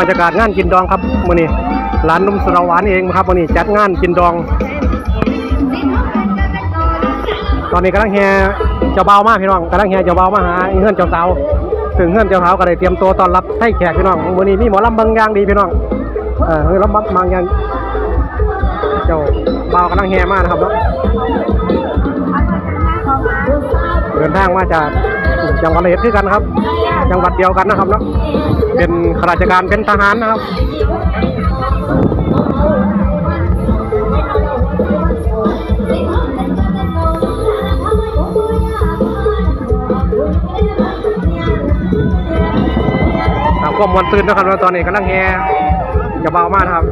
บรรยากาศงานกินดองครับมื้อนี้ร้านนุ่มสระหวานเองครับมื้อนี้จัดงานกินดอง ตอนนี้กำลังแห่เจ้าเบามากพี่น้องกำลังแห่เจ้าเบามาหาเงื่อนเจ้าสาวถึงเงื่อนเจ้าสาวก็ได้เตรียมตัวต้อนรับให้แขกพี่น้องมื้อนี้มีหมอลำบางอย่างดีพี่น้องเออมีลำบางอย่างเจ้าเบากำลังแห่มานะครับเนาเดินทางมาจาก จังหวัดระยองคือกันครับ จังหวัดเดียวกันนะครับเนาะเป็นข้าราชการเป็นทหารนะครับก็มวนตื่นนะครับตอนนี้กำลังแห่จะเบามากครับ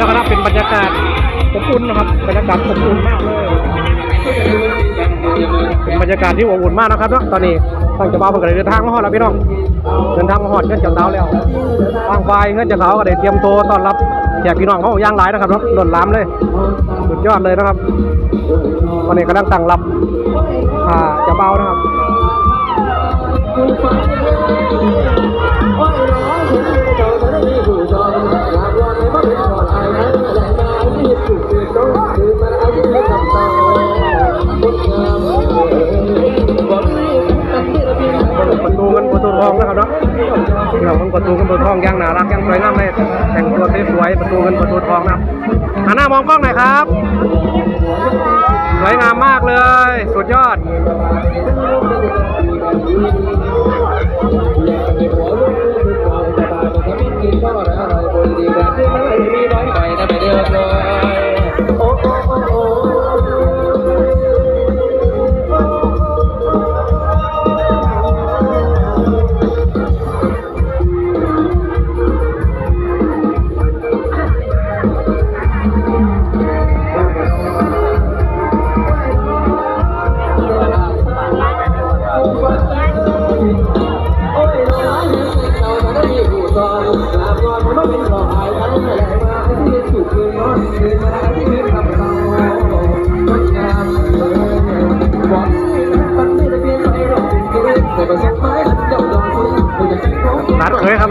บรรยากาศนะครับเป็นบรรยากาศอบอุ่นนะครับบรรยากาศอบอุ่นมากเลยเป็นบรรยากาศที่อบอุ่นมากนะครับเนาะตอนนี้ทางจ้าบ่าเพิ่งก็ได้เดินทางมาฮอดแล้วพี่น้องเดินทางมาฮอดเงื่อนเจ้าสาวแล้วทางฝ่ายเงื่อนเจ้าสาก็ได้เตรียมตัวต้อนรับแขกพี่น้องเขาอย่างหลายนะครับเนาะล้นลามเลยสุดยอดเลยนะครับตอนนี้กำลังตั้งรับอ่าจ้าบ่านะครับประ ทองนะครับเนาะเราของประตูกันประตูทองยังน่ารักยังสวยงามเลยแต่งตัวสวยๆประตูกันประตูทองนะหันหน้ามองกล้องหน่อยครับ สวยงามมากเลย สุดยอดร้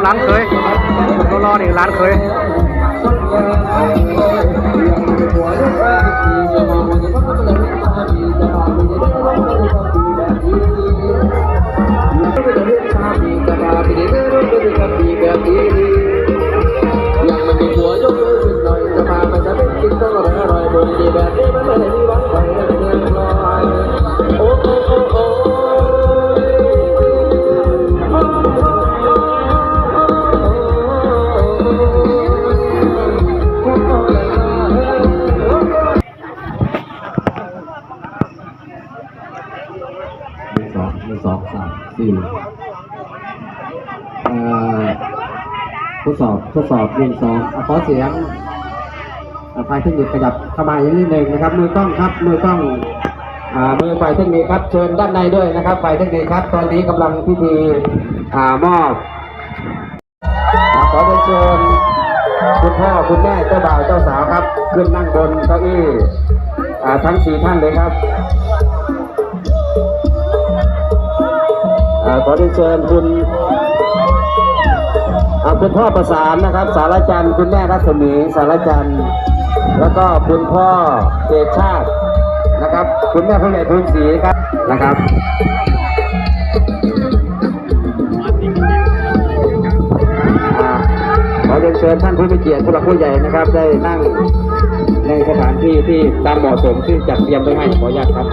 านเคยครับร้านเคยรอๆนี่ร้านเคยยั สองสามสี่เอ่อทดสอบทดสอบหนึ่งสองขอเสียงอะฝ่ายเทคนิคขยับเข้ามาอีกนิดหนึ่งนะครับ มือกล้องครับมือกล้องอ่ามือฝ่ายเทคนิคครับเชิญด้านในด้วยนะครับฝ่ายเทคนิคครับ ตอนนี้กำลังพิธีอ่ามอบขอเรียนเชิญคุณพ่อคุณแม่เจ้าบ่าวเจ้าสาวครับ ขึ้นนั่งบนเก้าอี้อ่าทั้งสี่ท่านเลยครับ ขอเรียนเชิญคุณคุณพ่อประสานนะครับ สารจันทร์คุณแม่รัศมีสารจันทร์แล้วก็คุณพ่อเดชชาตินะครับ คุณแม่ผู้ใหญ่ภูนศรีครับนะครับขอเรียนเชิญท่านผู้มีเกียรติผู้หลักผู้ใหญ่นะครับ ได้นั่งในสถานที่ที่ตามเหมาะสมที่จัดเตรียมไว้ให้ขออนุญาตครับ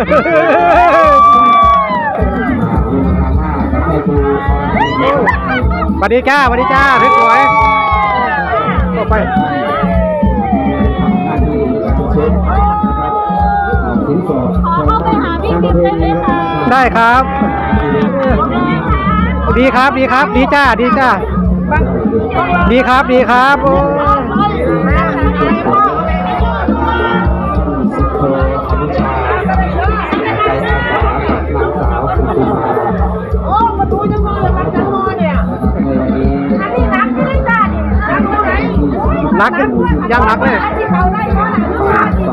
สวัสดีจ้าสวัสดีจ้าสวยๆต่อไปหน้าที่การเช็คนะครับสินสอดขอเข้าไปหาพี่ติ๊บได้ไหมคะได้ครับ ดีครับดีครับ ดีจ้า ดีจ้า ดีครับดีครับโอ้ นจะมอเนี่ยในวันนี้อันนี้นักที่ได้จ้าเนี่ยนักเท่าไหร่นักยังนักเลยที่เขาได้ก็หนักปาดไฟ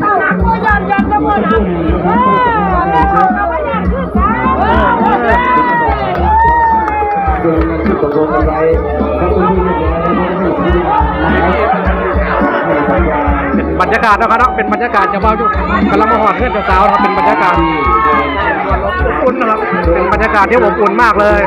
เต้าหนักก็ยันยันก็บ่หนักเออแม่เขาก็ยันขึ้นจ้าเออเดินกันที่ตกลงกันไว้ถ้าคุณพี่ไม่เป็นอะไรก็ไม่ซื้อนะครับ บรรยากาศนะครับเนาะเป็นบรรยากาศจะเบาอยู่กำลังมาหอดเพื่อนสาวนะครับเป็นบรรยากาศอบอุ่นนะครับเป็นบรรยากาศที่อบอุ่นมากเลย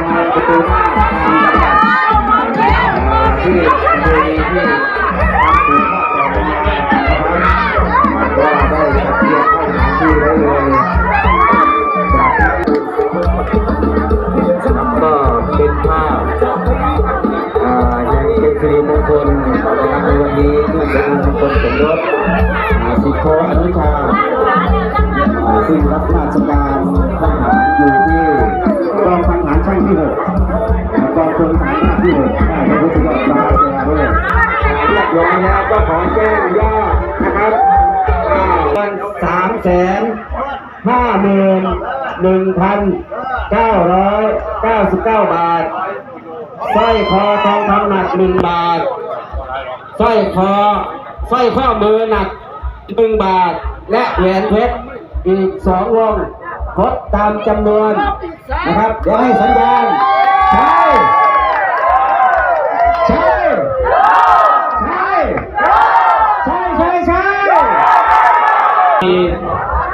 เรียบร้อยแล้วก็ขอแจ้งยอดนะครับวันสามแสนห้าหมื่นหนึ่งพันเก้าร้อยเก้าสิบเก้าบาทสร้อยคอทองคำหนักหนึ่งบาทสร้อยคอสร้อยข้อมือหนักหนึ่งบาท และแหวนเพชรอีกสองวงคดตามจำนวนนะครับเดี๋ยวให้สัญญาณ ใช่ ใช่ ใช่ ใช่ใช่ใช่ มี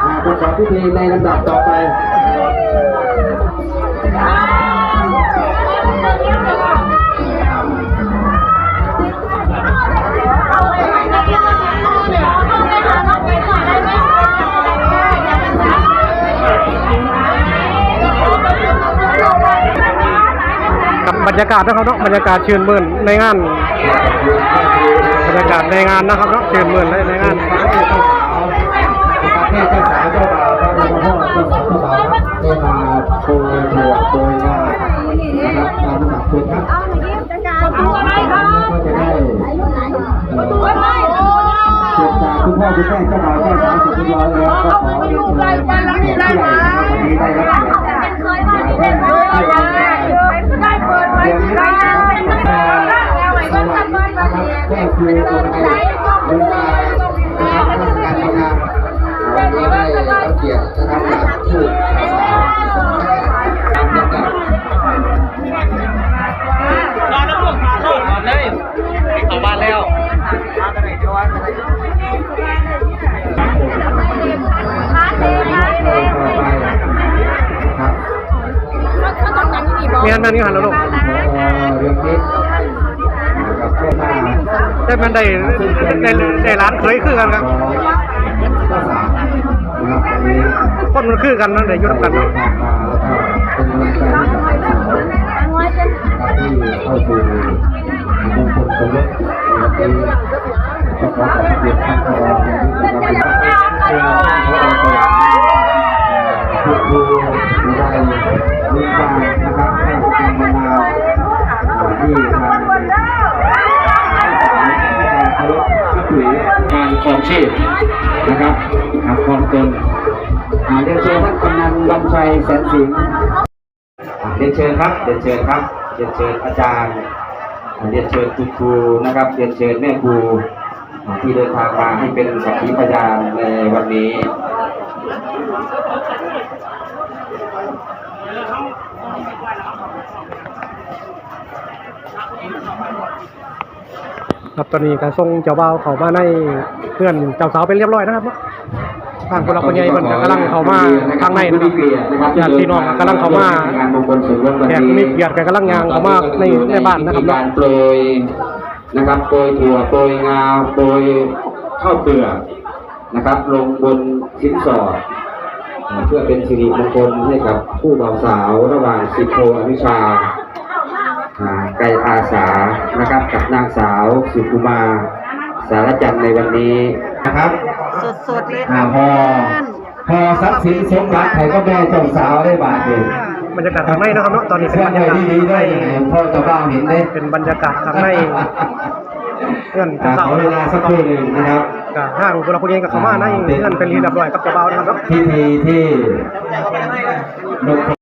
อ่าประกอบพิธีในลำดับต่อไปกับบรรยากาศนะครับเนาะบรรยากาศชื่นมื่นในงาน บรรยากาศในงานนะครับเนาะชื่นมื่นในในงาน ประเภทเจ้าสาวเจ้าบ่าวพระบรมพ่อเจ้าสาวเจ้าบ่าว ได้มาโปรยถั่วโปรยงานะครับตามลำดับเชิญครับก็จะได้เอ่อเชิญจากคุณพ่อคุณแม่เจ้าบ่าวเจ้าสาวเสร็จเรียบร้อยแล้วก็ขอเรียนเชิญแขกผู้ใหญ่นะครับวันนี้ได้รับเกียรติจากท่านผู้ว่าราชการแม่ครูอุไรลุงตานะครั เมียนแมนนี่หันแล้วลูกเรื่องนี้กับแม่มาแต่มันได้ได้ได้ร้านเคยคือกันครับคนมันคือกันนั่นเลยยู่ด้วยกันเนาะเป็นกำลังใจให้กันะครับที่เข้าสู่มงคลสมรสในวันนี้ก็ขอขอบคุณท่านผออย่างนี้นะครับเชิญท่านผอไปพูดคุยได้มีการนะครับให้การมานาว ที่ทางเคารพนับถืองานครองชีพนะครับหาครองตนเรียนเชิญท่านกำนันบรรชัยแสนสิงห์เรียนเชิญครับเรียนเชิญครับเรียนเชิญอาจารย์เรียนเชิญคุณครูนะครับเรียนเชิญแม่ครูที่เดินทางมาให้เป็นสักขีพยานในวันนี้ ครับตอนนี้การส่งเจ้าบ่าวเข้ามาในเพื่อนเจ้าสาวเป็นเรียบร้อยนะครับทางคนเราคนใหญ่มันกำลังเข้ามาทางในนะครับญาติพี่น้องกำลังเข้ามางานมงคลสมรสวันแขกนี้มีเกียรติกันกำลังยางเข้ามาในในบ้านนะครับการโปรยนะครับโปรยถั่วโปรยงาโปรยข้าวเปลือกนะครับ ลงบนชิ้นสอดเพื่อเป็นสิริมงคลให้กับผู้บ่าวสาวระหว่างสิบโทอนุชา อ่าไกรอาสานะครับกับนางสาวสุกุมา สารจันทร์ในวันนี้นะครับสดๆเลยอ่าพอพอทรัพย์สินสมบัติใครก็แม่เจ้าสาวได้บาทเดียวบรรยากาศข้างในนะครับเนาะตอนนี้เป็นเชื่อบรรใจยากาศดีๆด้วยพ่อเจ้าบ้าวเห็นได้เป็นบรรยากาศข้างในเพื่อนอ่าเจ้าขสาวอเวลาสักครู่หนึ่งนะครับกับห้างคุณเราคุยกันกับเขามาในเพื่อนเป็นรีเรียบร้อยกับเจ้าบ่าวนะครับเนาะพิธีที่